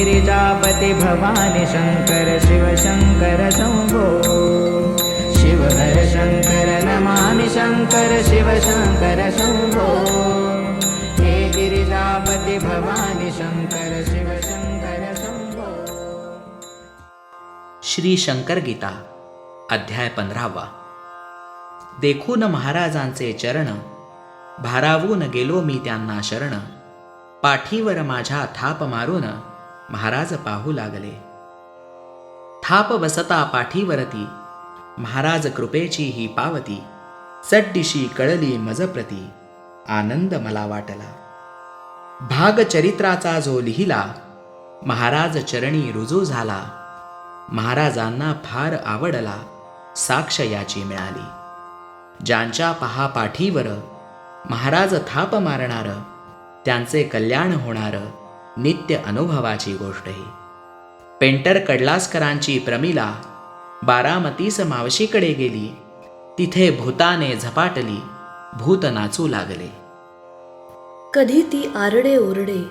गिरिजापति भवानि शङ्कर शिव शङ्कर शम्भो शिव हर शङ्कर नमामि शङ्कर शिव शङ्कर शम्भो हे गिरिजापति भवानि शङ्कर शिव शङ्कर शम्भो श्री शंकर गीता अध्याय पंधरावा। देखून महाराजांचे चरण भारावून गेलो मी त्यांना शरण पाठीवर माझ्या थाप मारून महाराज पाहू लागले थाप बसता पाठीवरती महाराज कृपेची ही पावती चड्डिशी कळली मजप्रती आनंद मला वाटला भाग चरित्राचा जो लिहिला महाराज चरणी रुजू झाला महाराजांना फार आवडला साक्ष याची मिळाली ज्यांच्या पहा पाठीवर महाराज थाप मारणार त्यांचे कल्याण होणार नित्य अनुभवाची गोष्ट ही पेंटर कडलासकरांची प्रमिला बारामतीस मावशीकडे गेली. तिथे भूताने झपाटली भूत नाचू लागले. कधी ती आरडे ओरडे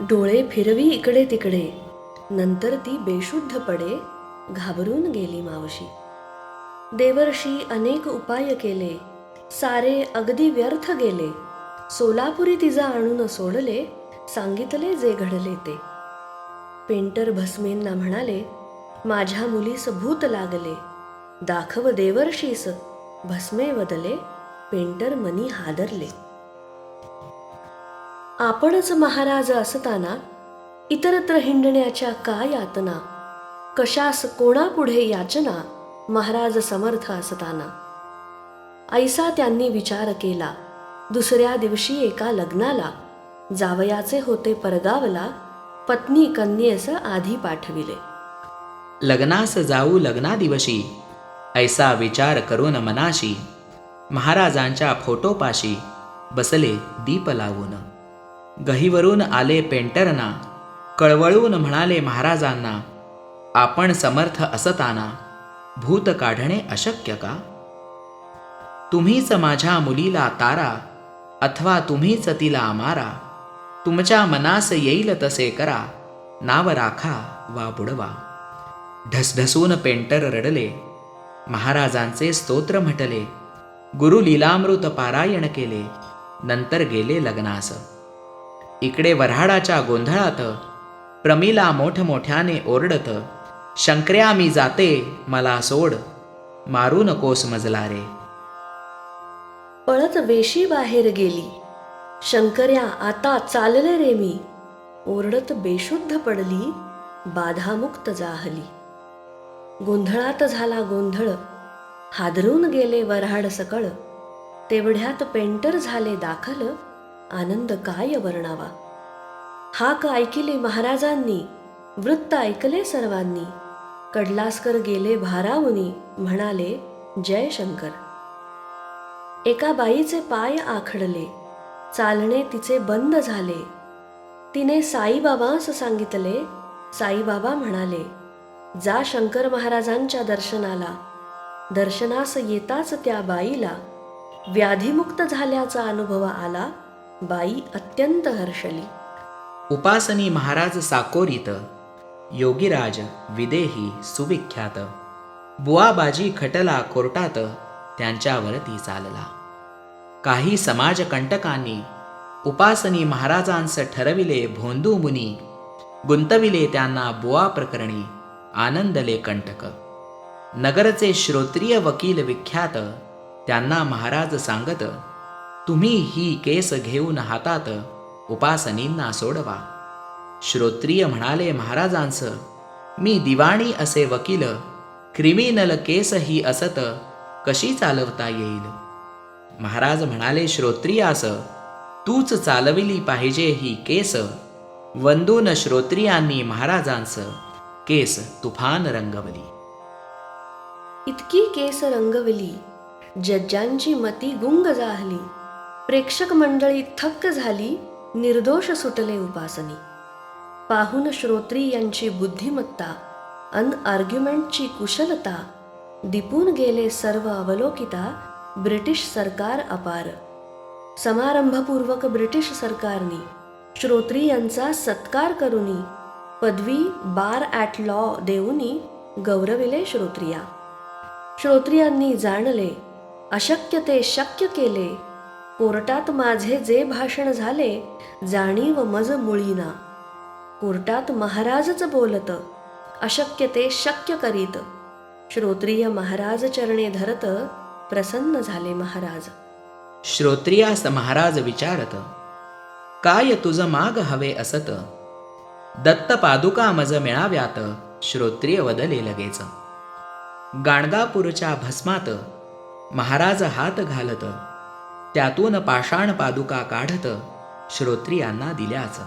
डोळे फिरवी इकडे तिकडे नंतर ती बेशुद्ध पडे घाबरून गेली मावशी. देवर्षी अनेक उपाय केले सारे अगदी व्यर्थ गेले सोलापुरी तिजा आणून सोडले सांगितले जे घडले ते. पेंटर भस्मेंना म्हणाले माझ्या मुलीस भूत लागले. दाखव देवर्षीस. भस्मे वदले पेंटर मनी हादरले. आपणच महाराज असताना इतरत्र हिंडण्याच्या का यातना? कशास कोणापुढे याचना? महाराज समर्थ असताना. ऐसा त्यांनी विचार केला दुसऱ्या दिवशी एका लग्नाला जावयाचे होते परगावला पत्नी कन्येस आधी पाठविले. लग्नास जाऊ लग्ना दिवशी ऐसा विचार करून मनाशी महाराजांच्या फोटोपाशी बसले दीप लावून. गहीवरून आले पेंटरना कळवळून म्हणाले महाराजांना आपण समर्थ असताना भूत काढणे अशक्य का? तुम्हीच माझ्या मुलीला तारा अथवा तुम्हीच तिला मारा. तुमच्या मनास येईल तसे करा. नाव राखा वा बुडवा. ढसढसून पेंटर रडले. महाराजांचे स्तोत्र म्हटले. गुरु लीलामृत पारायण केले. नंतर गेले लग्नास. इकडे वऱ्हाडाच्या गोंधळात प्रमिला मोठमोठ्याने ओरडत शंकर्या मी जाते मला सोड. मारू नकोस मजला रे पळत वेशी बाहेर गेली. शंकर्या आता चालले रे मी. ओरडत बेशुद्ध पडली बाधामुक्त जाहली. गोंधळात झाला गोंधळ हादरून गेले वऱ्हाड सकळ. तेवढ्यात पेंटर झाले दाखल आनंद काय वर्णावा. हाक ऐकिले महाराजांनी वृत्त ऐकले सर्वांनी. कडलासकर गेले भारावुनी म्हणाले जय शंकर. एका बाईचे पाय आखडले चालणे तिचे बंद झाले. तिने साईबाबांस सांगितले. साईबाबा म्हणाले जा शंकर महाराजांच्या दर्शनाला. दर्शनास येताच त्या बाईला. व्याधीमुक्त झाल्याचा अनुभव आला. बाई अत्यंत हर्षली. उपासनी महाराज साकोरीत योगीराज विदेही सुविख्यात. बुवाबाजी खटला कोर्टात त्यांच्यावरती चालला. काही समाजकंटकांनी उपासनी महाराजांस ठरविले भोंदू मुनी गुंतविले त्यांना बुवा प्रकरणी आनंदले कंटक. नगरचे श्रोत्रिय वकील विख्यात त्यांना महाराज सांगत तुम्ही ही केस घेऊन हातात उपासनींना सोडवा. श्रोत्रिय म्हणाले महाराजांस मी दिवाणी असे वकील क्रिमिनल केस ही असत कशी चालवता येईल? महाराज म्हणाले श्रोत्रियास तूच चालविली पाहिजे ही केस. वंदून श्रोत्रियांनी महाराजांचं केस तुफान रंगवली. इतकी केस रंगवली जज्जांची मती गुंग जाहली प्रेक्षक मंडळी थक्क झाली निर्दोष सुटले उपासनी. पाहून श्रोत्री यांची बुद्धिमत्ता अन आर्ग्युमेंटची कुशलता दिपून गेले सर्व अवलोकिता ब्रिटिश सरकार अपार. समारंभपूर्वक ब्रिटिश सरकारनी श्रोत्रियांचा सत्कार करूनी पदवी बार ॲट लॉ देऊनी गौरविले श्रोत्रिया. श्रोत्रियांनी जाणले अशक्य ते शक्य केले. कोर्टात माझे जे भाषण झाले जाणीव मज मुळीना. कोर्टात महाराजच बोलत अशक्य ते शक्य करीत. श्रोत्रिय महाराज चरणे धरत प्रसन्न झाले महाराज. श्रोत्रियास महाराज विचारत काय तुझ माग हवे असत? दत्त पादुका मज मिळाव्यात? श्रोत्रिय वदले लगेच गाणगापूरच्या भस्मात महाराज हात घालत त्यातून पाषाण पादुका काढत श्रोत्रियांना दिल्याच.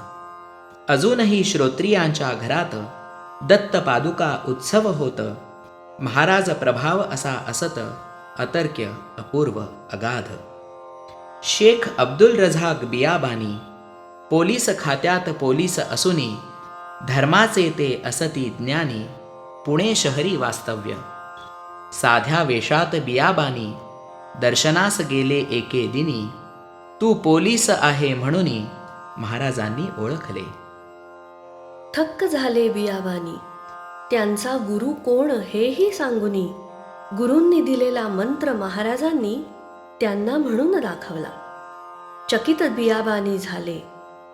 अजूनही श्रोत्रियांच्या घरात दत्त पादुका उत्सव होत महाराज प्रभाव असा असत अतर्क्य अपूर्व अगाध. शेख अब्दुल रझाक बियाबानी पोलीस खात्यात पोलीस असूनी धर्माचे ते असती ज्ञानी पुणे शहरी वास्तव्य. साध्या वेशात बियाबानी दर्शनास गेले एके दिनी तू पोलीस आहे म्हणून महाराजांनी ओळखले. थक्क झाले बियाबानी त्यांचा गुरु कोण हेही सांगुनी गुरूंनी दिलेला मंत्र महाराजांनी त्यांना म्हणून दाखवला. चकित बियाबानी झाले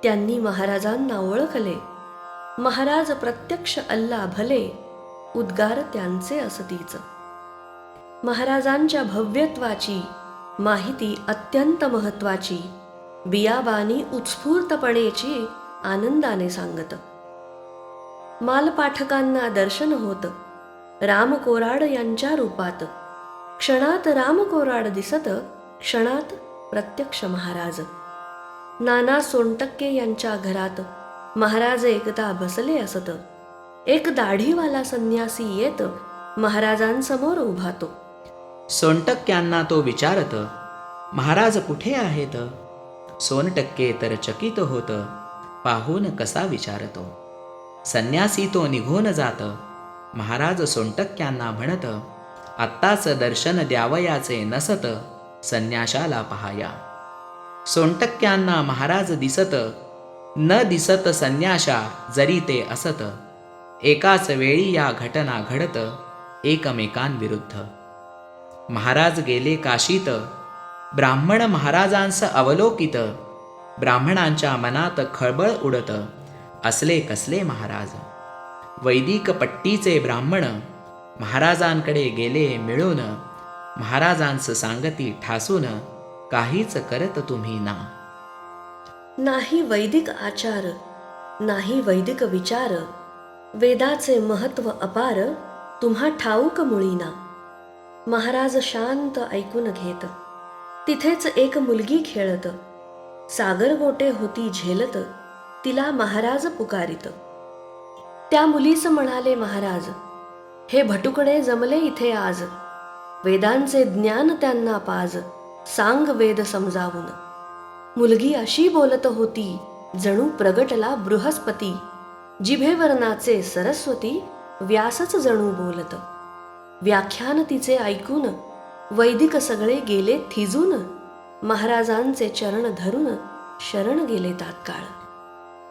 त्यांनी महाराजांना ओळखले. महाराज प्रत्यक्ष अल्ला भले उद्गार त्यांचे असतीच. महाराजांच्या भव्यत्वाची माहिती अत्यंत महत्वाची बियाबानी उत्स्फूर्तपणेची आनंदाने सांगत. मालपाठकांना दर्शन होत राम कोराड यांच्या रूपात. क्षणात राम कोराड दिसत क्षणात प्रत्यक्ष महाराज. नाना सोनटक्के यांच्या घरात महाराज एकदा बसले असत. एक दाढीवाला संन्यासी येत महाराजांसमोर उभातो सोनटक्क्यांना तो विचारत महाराज कुठे आहेत? सोनटक्के तर चकित होत पाहून कसा विचारतो? संन्यासी तो निघून जात महाराज सोनटक्यांना म्हणत आत्ताच दर्शन द्यावयाचे नसत संन्याशाला पहाया. सोनटक्क्यांना महाराज दिसत न दिसत संन्याशा जरी ते असत एकाच वेळी या घटना घडत एकमेकांविरुद्ध. महाराज गेले काशीत ब्राह्मण महाराजांस अवलोकित ब्राह्मणांच्या मनात खळबळ उडत असले कसले महाराज. वैदिक पट्टीचे ब्राह्मण महाराजांकडे गेले मिळून महाराजांस सांगती ठासून काहीच करत तुम्ही ना. नाही वैदिक आचार नाही वैदिक विचार वेदाचे महत्त्व अपार तुम्हा ठाऊक मुळीना. महाराज शांत ऐकून घेत तिथेच एक मुलगी खेळत सागर गोटे होती झेलत तिला महाराज पुकारित. त्या मुलीस म्हणाले महाराज हे भटुकडे जमले इथे आज. वेदांचे ज्ञान त्यांना पाज. सांग वेद समजावून. मुलगी अशी बोलत होती जणू प्रगटला बृहस्पती. जिभेवर नाचे सरस्वती व्यासच जणू बोलत. व्याख्यान तिचे ऐकून वैदिक सगळे गेले थिजून. महाराजांचे चरण धरून शरण गेले तात्काळ.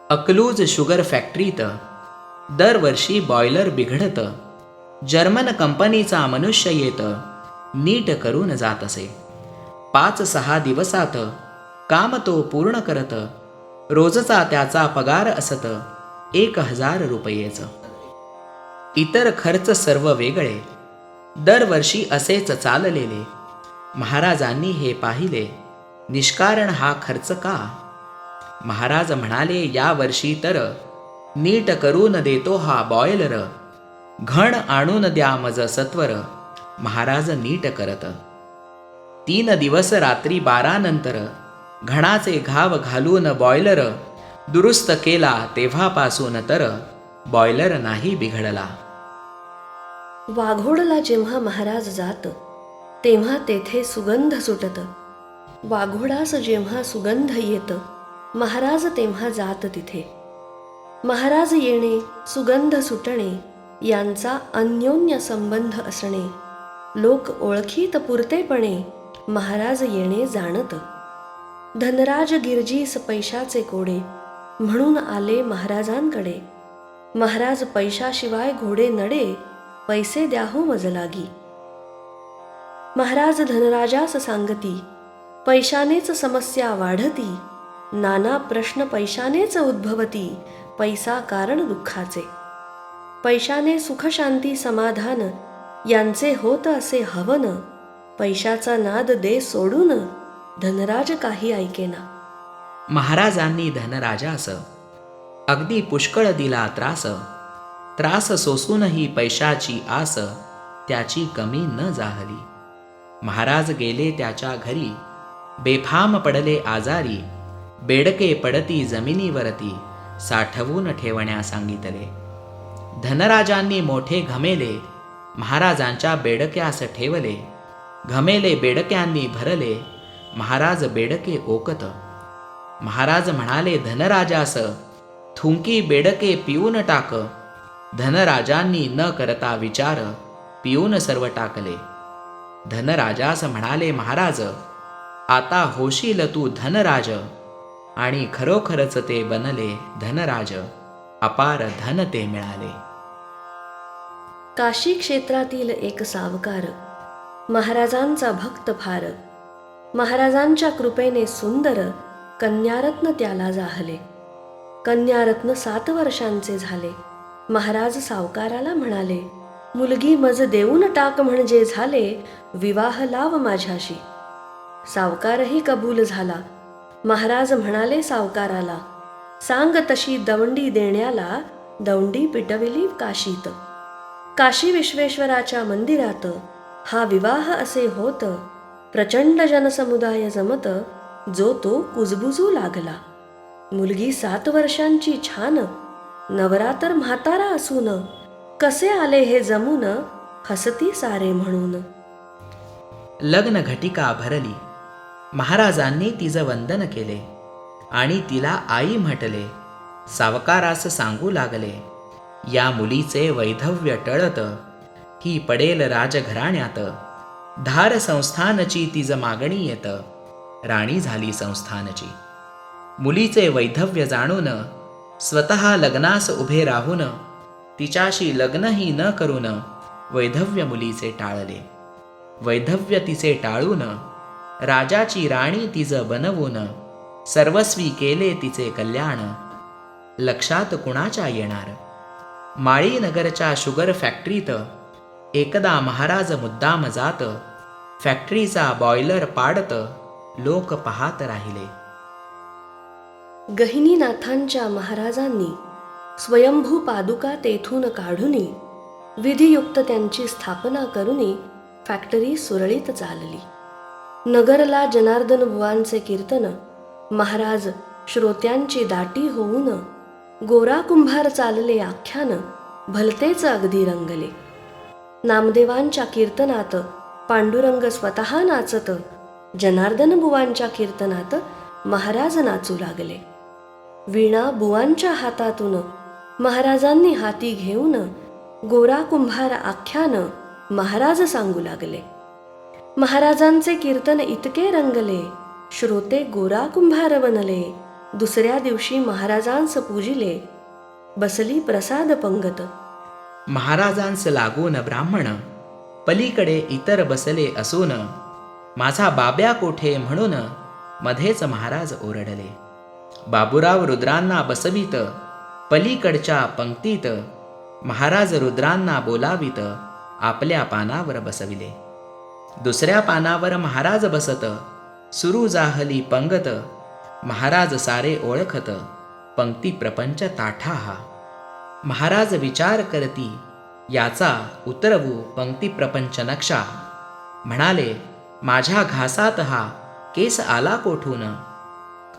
अकलूज शुगर फॅक्टरीत दरवर्षी बॉयलर बिघडत. जर्मन कंपनीचा मनुष्य येत. नीट करून जात असे. पाच सहा दिवसात काम तो पूर्ण करत. रोजचा त्याचा पगार असत. एक हजार रुपयेचं. इतर खर्च सर्व वेगळे. दरवर्षी असेच चाललेले. महाराजांनी हे पाहिले. निष्कारण हा खर्च का? महाराज म्हणाले यावर्षी तर नीट करून देतो हा बॉयलर. घण आणून द्या मज सत्वर. महाराज नीट करत. तीन दिवस रात्री बारा नंतर घणाचे घाव घालून बॉयलर दुरुस्त केला तेव्हापासून तर बॉयलर नाही बिघडला. वाघोडला जेव्हा महाराज जात तेव्हा तेथे सुगंध सुटत. वाघोडास जेव्हा सुगंध येत महाराज तेव्हा जात तिथे. महाराज येणे सुगंध सुटणे यांचा अन्योन्य संबंध असणे. लोक ओळखीत पुरतेपणे महाराज येणे जाणत. धनराज गिरजीस पैशाचे कोडे म्हणून आले महाराजांकडे. महाराज पैशाशिवाय घोडे नडे पैसे द्याहो मजलागी. महाराज धनराजास सांगती पैशानेच समस्या वाढती नाना प्रश्न पैशानेच उद्भवती. पैसा कारण दुःखाचे. पैशाने सुखशांती समाधान यांचे होत असे हवन पैशाचा नाद दे सोडून धनराज काही ऐकेना. महाराजांनी धनराजास अगदी पुष्कळ दिला त्रास त्रास सोसूनही पैशाची आस त्याची कमी न जाहली. महाराज गेले त्याच्या घरी बेफाम पडले आजारी बेडके पडती जमिनीवरती साठवून ठेवण्यास सांगितले. धनराजांनी मोठे घमेले महाराजांच्या बेडक्यास ठेवले. घमेले बेडक्यांनी भरले महाराज बेडके ओकत. महाराज म्हणाले धनराजास थुंकी बेडके पिऊन टाक. धनराजांनी न करता विचार पिऊन सर्व टाकले. धनराजास म्हणाले महाराज आता होशील तू धनराज. आणि खरोखरच ते बनले धनराज. अपार धन ते मिळाले. काशी क्षेत्रातील एक सावकार महाराजांचा भक्त फार. महाराजांच्या कृपेने सुंदर कन्यारत्न त्याला जाहले. कन्यारत्न सात वर्षांचे झाले. महाराज सावकाराला म्हणाले मुलगी मज देऊन टाक म्हणजे झाले विवाह लाव माझ्याशी. सावकारही कबूल झाला. महाराज म्हणाले सावकाराला सांग तशी दवंडी देण्याला दवंडी पिटविली काशीत. काशी विश्वेश्वराच्या मंदिरात हा विवाह असे होत प्रचंड जनसमुदाय जमत जो तो कुजबुजू लागला. मुलगी सात वर्षांची छान नवरा तर म्हातारा असून कसे आले हे जमून हसती सारे म्हणून. लग्न घटिका भरली. महाराजांनी तिचं वंदन केले आणि तिला आई म्हटले सावकारास सांगू लागले या मुलीचे वैधव्य टळत ही पडेल राजघराण्यात. धार संस्थानची तिज मागणी येत राणी झाली संस्थानची. मुलीचे वैधव्य जाणून स्वतः लग्नास उभे राहून तिच्याशी लग्नही न करून वैधव्य मुलीचे टाळले. वैधव्य तिचे टाळून राजाची राणी तिज बनवून सर्वस्वी केले तिचे कल्याण. लक्षात कुणाच्या येणार? माळीनगरच्या शुगर फॅक्टरीत एकदा महाराज मुद्दाम जात फॅक्टरीचा बॉयलर पाडत लोक पाहत राहिले. गहिनीनाथांच्या महाराजांनी स्वयंभू पादुका तेथून काढूनी विधियुक्त त्यांची स्थापना करूनी फॅक्टरी सुरळीत चालली. नगरला जनार्दन बुवांचे कीर्तन महाराज श्रोत्यांची दाटी होऊन गोरा कुंभार चालले आख्यान भलतेच अगदी रंगले. नामदेवांच्या कीर्तनात पांडुरंग स्वतः नाचत जनार्दन बुवांच्या कीर्तनात महाराज नाचू लागले. वीणा बुवांच्या हातातून महाराजांनी हाती घेऊन गोरा कुंभार आख्यान महाराज सांगू लागले. महाराजांचे कीर्तन इतके रंगले श्रोते गोरा कुंभार बनले. दुसऱ्या दिवशी महाराजांस पूजिले. बसली प्रसाद पंगत. महाराजांस लागून ब्राह्मण पलीकडे इतर बसले असून माझा बाब्या कोठे म्हणून मध्येच महाराज ओरडले. बाबुराव रुद्रांना बसवीत पलीकडच्या पंक्तीत महाराज रुद्रांना बोलावीत आपल्या पानावर बसविले. दुसऱ्या पानावर महाराज बसत सुरू जाहली पंगत महाराज सारे ओळखत पंक्ती प्रपंच ताठा हा महाराज विचार करती याचा उतरवू पंक्ती प्रपंच नक्षा. म्हणाले माझ्या घासात हा केस आला कोठून?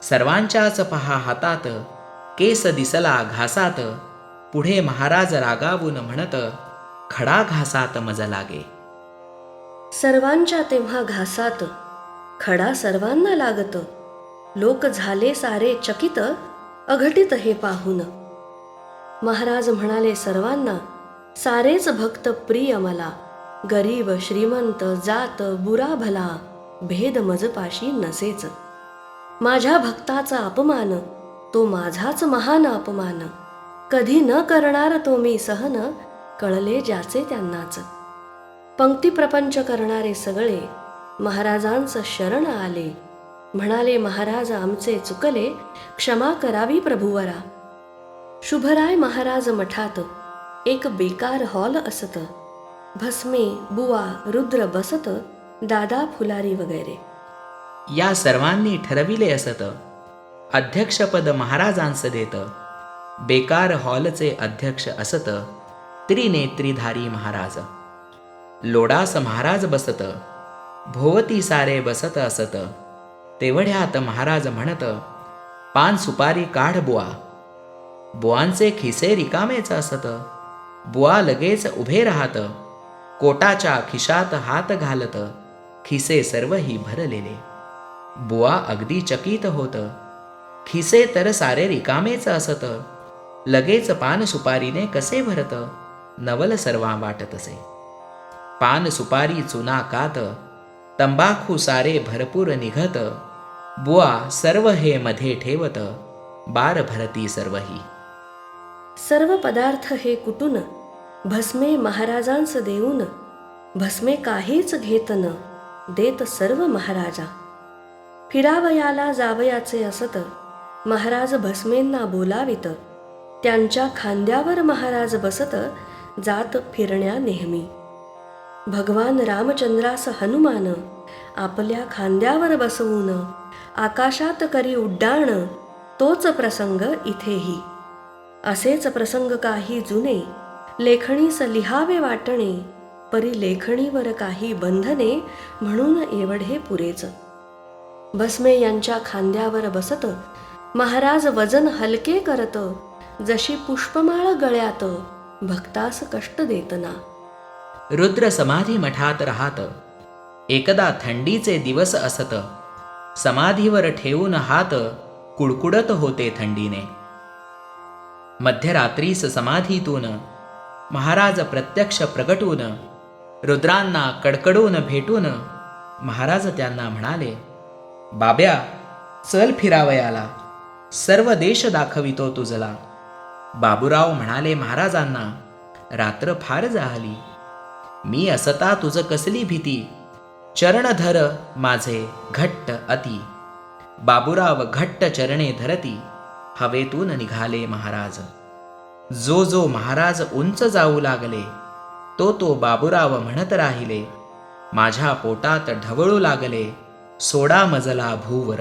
सर्वांच्याच पहा हातात केस दिसला घासात. पुढे महाराज रागावून म्हणत खडा घासात मज लागे. सर्वांच्या तेव्हा घासात. खडा सर्वांना लागत. लोक झाले सारे चकित. अघटित हे पाहून. महाराज म्हणाले सर्वांना सारेच भक्त प्रिय मला. गरीब श्रीमंत जात बुरा भला भेद मजपाशी नसेच. माझ्या भक्ताचा अपमान तो माझाच महान अपमान. कधी न करणार तो मी सहन कळले ज्याचे त्यांनाच. पंक्ती प्रपंच करणारे सगळे महाराजांचं शरण आले. म्हणाले महाराज आमचे चुकले क्षमा करावी प्रभुवरा. शुभराय महाराज मठात एक बेकार हॉल असत. भस्मे बुवा रुद्र बसत दादा फुलारी वगैरे. या सर्वांनी ठरविले असत. अध्यक्षपद महाराजांस देत. बेकार हॉलचे अध्यक्ष असत. त्रिनेत्रीधारी महाराज. लोडास महाराज बसत. भोवती सारे बसत असत. तेवढ्यात महाराज म्हणत पान सुपारी काढ बुवा. बुवांचे खिसे रिकामेच असत. बुवा लगेच उभे राहत. कोटाच्या खिशात हात घालत. खिसे सर्वही भरलेले. बुवा अगदी चकित होत. खिसे तर सारे रिकामेच असत. लगेच पान सुपारीने कसे भरत? नवल सर्वा वाटत असे पान सुपारी चुना कात तंबाखू सारे भरपूर निघत बुवा सर्व हे मध्ये ठेवत बार भरती सर्वही. सर्व पदार्थ हे कुटून भस्मे महाराजांस देऊन भस्मे काहीच घेत न देत सर्व महाराजा. फिरावयाला जावयाचे असत महाराज भस्मेंना बोलावित त्यांच्या खांद्यावर महाराज बसत जात फिरण्या नेहमी. भगवान रामचंद्रास हनुमान आपल्या खांद्यावर बसवून आकाशात करी उड्डाण तोच प्रसंग इथेही. असेच प्रसंग काही जुने लेखणीस लिहावे वाटणे परी लेखणीवर काही बंधने म्हणून एवढे पुरेच. भस्मे यांच्या खांद्यावर बसत महाराज वजन हलके करत जशी पुष्पमाळ गळ्यात भक्तास कष्ट देतना. रुद्र समाधी मठात राहत. एकदा थंडीचे दिवस असत समाधीवर ठेवून हात कुडकुडत होते थंडीने. मध्यरात्रीस समाधीतून महाराज प्रत्यक्ष प्रगटून रुद्रांना कडकडून भेटून महाराज त्यांना म्हणाले बाब्या चल फिरावयाला. सर्व देश दाखवितो तुझला. बाबूराव म्हणाले महाराजांना रात्र फार झाली. मी असता तुझ कसली भीती? चरण धर माझे घट्ट अति. बाबुराव घट्ट चरणे धरती. हवेतून निघाले महाराज. जो जो महाराज उंच जाऊ लागले तो तो बाबुराव म्हणत राहिले. माझ्या पोटात ढवळू लागले सोडा मजला भूवर.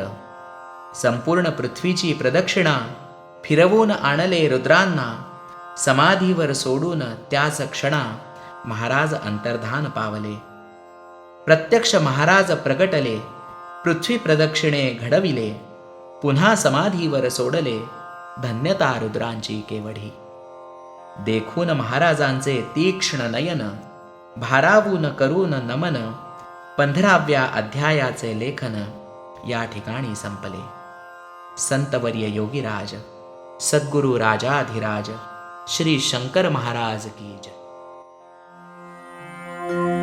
संपूर्ण पृथ्वीची प्रदक्षिणा फिरवून आणले रुद्रांना. समाधीवर सोडून त्याच क्षणा महाराज अंतर्धान पावले. प्रत्यक्ष महाराज प्रगटले पृथ्वी प्रदक्षिणे घडविले पुन्हा समाधीवर सोडले धन्यता रुद्रांची केवढी. देखून महाराजांचे तीक्ष्ण नयन भारावून करून नमन पंधराव्या अध्यायाचे लेखन या ठिकाणी संपले. संतवर्य योगीराज सद्गुरु राजाधिराज श्री शंकर महाराज की जय. Thank you.